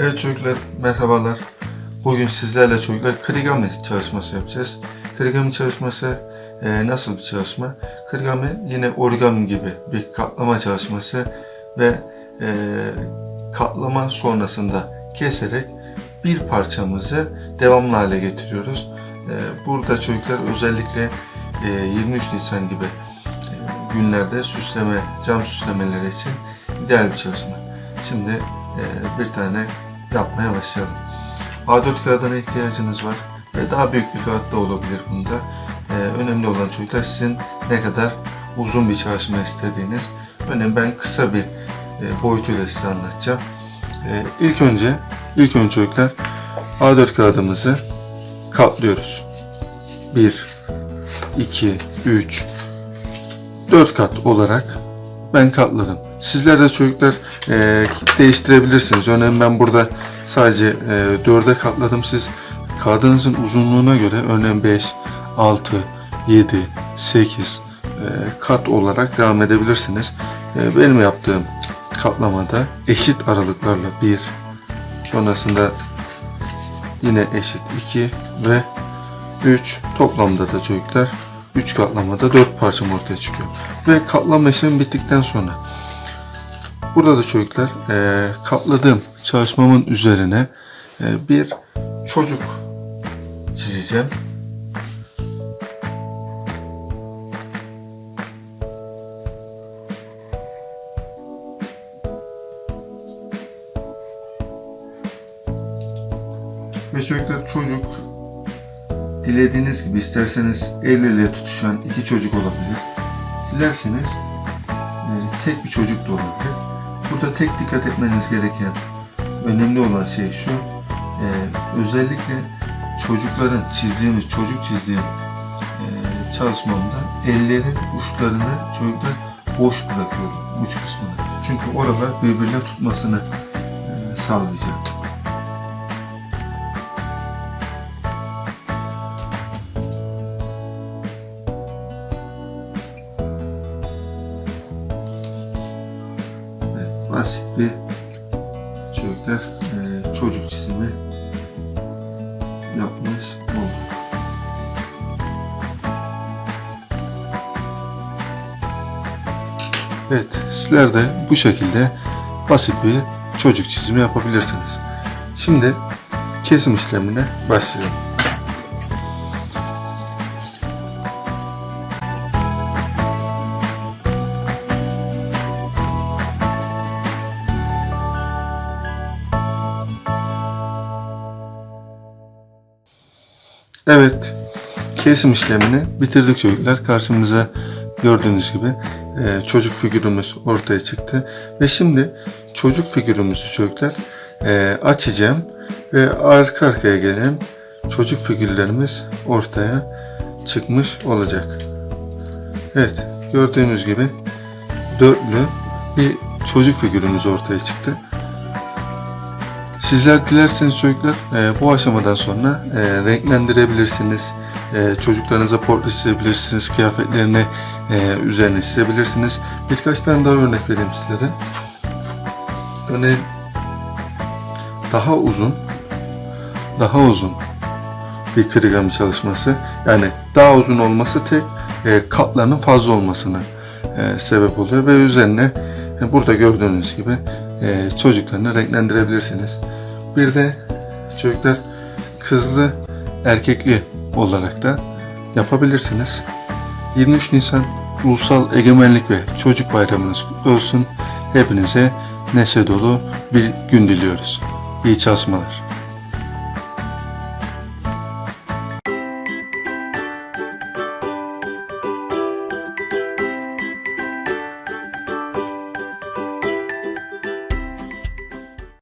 Evet çocuklar merhabalar. Bugün sizlerle çocuklar krigami çalışması yapacağız. Krigami çalışması e, nasıl bir çalışma? Krigami yine origami gibi bir katlama çalışması ve e, katlama sonrasında keserek bir parçamızı devamlı hale getiriyoruz. E, burada çocuklar özellikle e, 23 Nisan gibi e, günlerde süsleme, cam süslemeleri için ideal bir çalışma. Şimdi e, bir tane yapmaya başlayalım. A4 kağıdına ihtiyacınız var ve daha büyük bir kağıt da olabilir bunda. E, önemli olan çocuklar sizin ne kadar uzun bir çalışma istediğiniz. Örneğin ben kısa bir e, boyutuyla size anlatacağım. E, ilk önce ilk önce çocuklar A4 kağıdımızı katlıyoruz. 1 2 3 4 kat olarak ben katladım. Sizler de çocuklar e, değiştirebilirsiniz. Örneğin ben burada sadece e, 4'e katladım. Siz kağıdınızın uzunluğuna göre örneğin 5, 6, 7, 8 e, kat olarak devam edebilirsiniz. E, benim yaptığım katlamada eşit aralıklarla 1, sonrasında yine eşit 2 ve 3 toplamda da çocuklar 3 katlamada 4 parçam ortaya çıkıyor. Ve katlama işlemi bittikten sonra burada da çocuklar e, katladığım çalışmamın üzerine e, bir çocuk çizeceğim. Ve çocuklar çocuk dilediğiniz gibi isterseniz el ele tutuşan iki çocuk olabilir. Dilerseniz e, tek bir çocuk da olabilir. Burada tek dikkat etmeniz gereken önemli olan şey şu. e, özellikle çocukların çizdiğimiz, çocuk çizdiğim e, çalışmamda ellerin uçlarını çocuklar boş bırakıyorum uç kısmını. Çünkü oralar birbirine tutmasını e, sağlayacak. Basit bir çocuklar e, çocuk çizimi yapmış olduk. Evet, sizler de bu şekilde basit bir çocuk çizimi yapabilirsiniz. Şimdi kesim işlemine başlayalım. Evet, kesim işlemini bitirdik çocuklar. Karşımıza gördüğünüz gibi e, çocuk figürümüz ortaya çıktı. Ve şimdi çocuk figürümüzü çocuklar e, açacağım ve arka arkaya gelen çocuk figürlerimiz ortaya çıkmış olacak. Evet, gördüğünüz gibi dörtlü bir çocuk figürümüz ortaya çıktı. Sizler dilerseniz çocuklar e, bu aşamadan sonra e, renklendirebilirsiniz. E, çocuklarınıza portre çizebilirsiniz. Kıyafetlerini e, üzerine çizebilirsiniz. Birkaç tane daha örnek vereyim sizlere. Örneğin daha uzun daha uzun bir krigami çalışması. Yani daha uzun olması tek e, katlarının fazla olmasına e, sebep oluyor ve üzerine e, burada gördüğünüz gibi e, çocuklarını renklendirebilirsiniz. Bir de çocuklar kızlı erkekli olarak da yapabilirsiniz. 23 Nisan Ulusal Egemenlik ve Çocuk Bayramınız olsun. Hepinize neşe dolu bir gün diliyoruz. İyi çalışmalar.